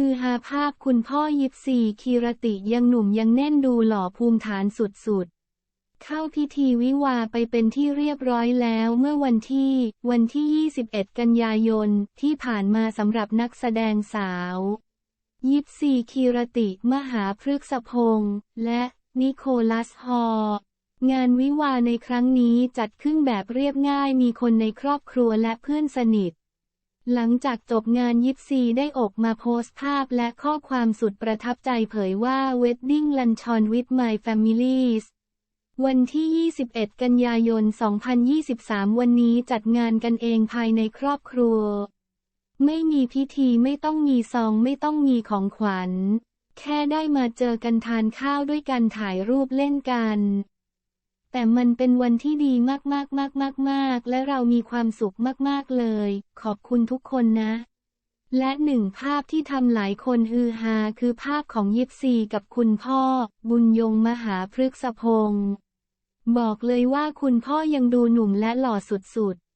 ฮือฮาภาพคุณพ่อยิปซีคีรติยังหนุ่มยังแน่นดูหล่อภูมิฐานสุดๆ เข้าพิธีวิวาไปเป็นที่เรียบร้อยแล้วเมื่อวันที่ วันที่ 21 กันยายนที่ผ่านมาสำหรับนักแสดงสาว ยิปซีคีรติมหาพฤกษพงษ์และนิโคลัสฮอร์งานวิวาในครั้งนี้จัดขึ้นแบบเรียบง่ายมีคนในครอบครัวและเพื่อนสนิท หลังจากจบงานยิปซีได้ออกมาโพสต์ภาพและข้อความสุดประทับใจเผยว่า Wedding Lunch on with my families วันที่ 21 กันยายน 2023 วันนี้จัดงานกันเองภายในครอบครัว ไม่มีพิธีไม่ต้องมีซองไม่ต้องมีของขวัญ แค่ได้มาเจอกันทานข้าวด้วยกันถ่ายรูปเล่นกัน แต่มันเป็นวันที่ดีมากๆๆๆๆและเรามีความสุขมาก ๆ เลย ขอบคุณทุกคนนะ และหนึ่งภาพที่ทำหลายคนฮือฮาคือภาพของยิปซีกับคุณพ่อ บุญยงมหาพฤกษพงศ์บอกเลยว่าคุณพ่อยังดูหนุ่มและหล่อสุดๆ